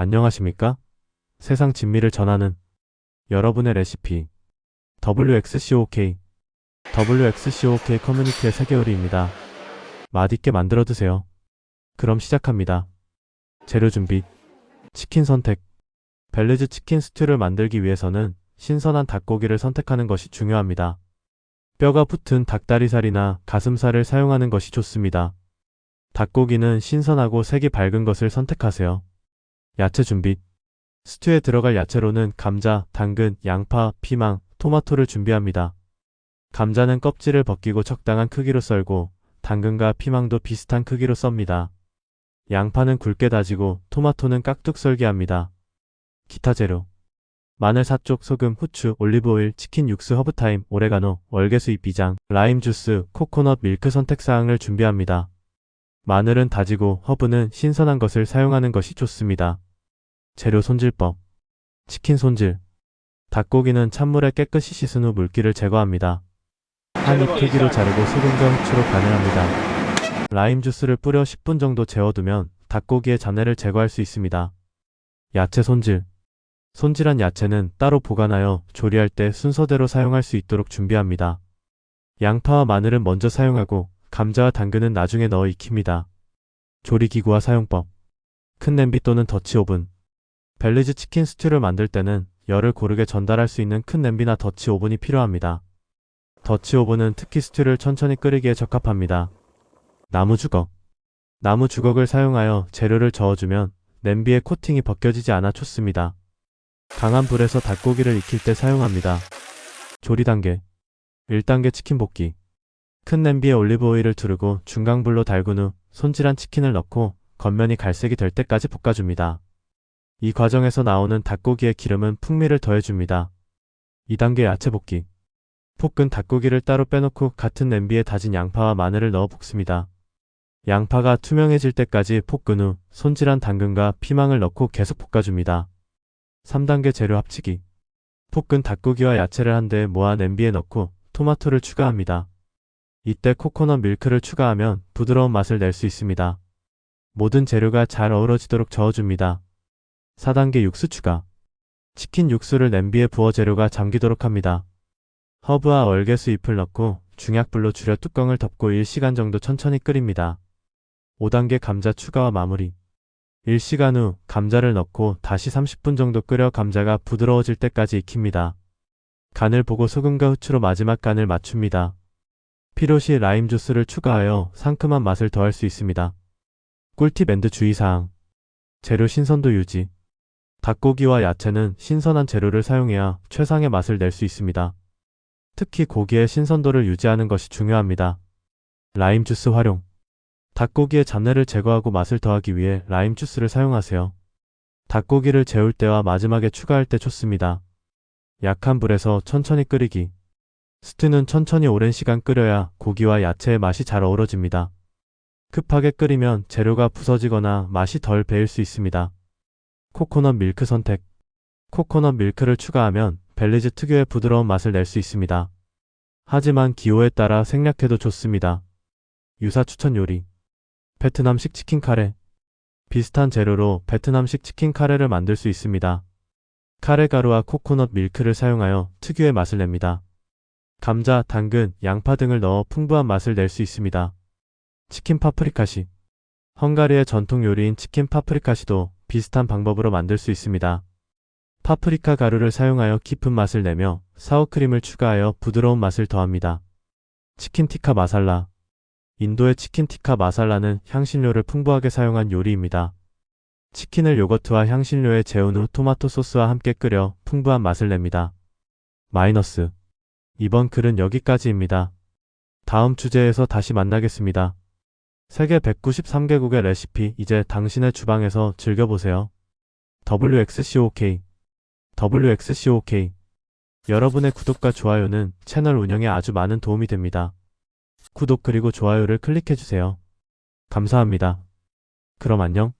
안녕하십니까? 세상 진미를 전하는 여러분의 레시피 WXCOK WXCOK 커뮤니티의 세계요리입니다. 맛있게 만들어 드세요. 그럼 시작합니다. 재료 준비 치킨 선택 벨리즈 치킨 스튜를 만들기 위해서는 신선한 닭고기를 선택하는 것이 중요합니다. 뼈가 붙은 닭다리살이나 가슴살을 사용하는 것이 좋습니다. 닭고기는 신선하고 색이 밝은 것을 선택하세요. 야채 준비. 스튜에 들어갈 야채로는 감자, 당근, 양파, 피망, 토마토를 준비합니다. 감자는 껍질을 벗기고 적당한 크기로 썰고 당근과 피망도 비슷한 크기로 썹니다. 양파는 굵게 다지고 토마토는 깍둑 썰게 합니다. 기타 재료. 마늘 4쪽, 소금, 후추, 올리브오일, 치킨 육수, 허브타임, 오레가노, 월계수 잎 비장, 라임 주스, 코코넛 밀크 선택사항을 준비합니다. 마늘은 다지고 허브는 신선한 것을 사용하는 것이 좋습니다. 재료 손질법. 치킨 손질. 닭고기는 찬물에 깨끗이 씻은 후 물기를 제거합니다. 한입 크기로 자르고 소금과 후추로 간을 합니다. 라임 주스를 뿌려 10분 정도 재워두면 닭고기의 잡내를 제거할 수 있습니다. 야채 손질. 손질한 야채는 따로 보관하여 조리할 때 순서대로 사용할 수 있도록 준비합니다. 양파와 마늘은 먼저 사용하고 감자와 당근은 나중에 넣어 익힙니다. 조리기구와 사용법. 큰 냄비 또는 더치 오븐. 벨리즈 치킨 스튜를 만들 때는 열을 고르게 전달할 수 있는 큰 냄비나 더치 오븐이 필요합니다. 더치 오븐은 특히 스튜를 천천히 끓이기에 적합합니다. 나무 주걱. 나무 주걱을 사용하여 재료를 저어주면 냄비의 코팅이 벗겨지지 않아 좋습니다. 강한 불에서 닭고기를 익힐 때 사용합니다. 조리 단계. 1단계 치킨 볶기. 큰 냄비에 올리브 오일을 두르고 중강불로 달군 후 손질한 치킨을 넣고 겉면이 갈색이 될 때까지 볶아줍니다. 이 과정에서 나오는 닭고기의 기름은 풍미를 더해줍니다. 2단계 야채 볶기. 볶은 닭고기를 따로 빼놓고 같은 냄비에 다진 양파와 마늘을 넣어 볶습니다. 양파가 투명해질 때까지 볶은 후 손질한 당근과 피망을 넣고 계속 볶아줍니다. 3단계 재료 합치기. 볶은 닭고기와 야채를 한데 모아 냄비에 넣고 토마토를 추가합니다. 이때 코코넛 밀크를 추가하면 부드러운 맛을 낼 수 있습니다. 모든 재료가 잘 어우러지도록 저어줍니다. 4단계 육수 추가. 치킨 육수를 냄비에 부어 재료가 잠기도록 합니다. 허브와 월계수 잎을 넣고 중약불로 줄여 뚜껑을 덮고 1시간 정도 천천히 끓입니다. 5단계 감자 추가와 마무리. 1시간 후 감자를 넣고 다시 30분 정도 끓여 감자가 부드러워질 때까지 익힙니다. 간을 보고 소금과 후추로 마지막 간을 맞춥니다. 필요시 라임 주스를 추가하여 상큼한 맛을 더할 수 있습니다. 꿀팁 앤드 주의사항. 재료 신선도 유지. 닭고기와 야채는 신선한 재료를 사용해야 최상의 맛을 낼 수 있습니다. 특히 고기의 신선도를 유지하는 것이 중요합니다. 라임 주스 활용. 닭고기의 잡내를 제거하고 맛을 더하기 위해 라임 주스를 사용하세요. 닭고기를 재울 때와 마지막에 추가할 때 좋습니다. 약한 불에서 천천히 끓이기. 스튜는 천천히 오랜 시간 끓여야 고기와 야채의 맛이 잘 어우러집니다. 급하게 끓이면 재료가 부서지거나 맛이 덜 배일 수 있습니다. 코코넛 밀크 선택. 코코넛 밀크를 추가하면 벨리즈 특유의 부드러운 맛을 낼 수 있습니다. 하지만 기호에 따라 생략해도 좋습니다. 유사 추천 요리. 베트남식 치킨 카레. 비슷한 재료로 베트남식 치킨 카레를 만들 수 있습니다. 카레 가루와 코코넛 밀크를 사용하여 특유의 맛을 냅니다. 감자, 당근, 양파 등을 넣어 풍부한 맛을 낼 수 있습니다. 치킨 파프리카시. 헝가리의 전통 요리인 치킨 파프리카시도 비슷한 방법으로 만들 수 있습니다. 파프리카 가루를 사용하여 깊은 맛을 내며 사워크림을 추가하여 부드러운 맛을 더합니다. 치킨 티카 마살라. 인도의 치킨 티카 마살라는 향신료를 풍부하게 사용한 요리입니다. 치킨을 요거트와 향신료에 재운 후 토마토 소스와 함께 끓여 풍부한 맛을 냅니다. 마이너스. 이번 글은 여기까지입니다. 다음 주제에서 다시 만나겠습니다. 세계 193개국의 레시피 이제 당신의 주방에서 즐겨보세요. WXCOK WXCOK 여러분의 구독과 좋아요는 채널 운영에 아주 많은 도움이 됩니다. 구독 그리고 좋아요를 클릭해주세요. 감사합니다. 그럼 안녕.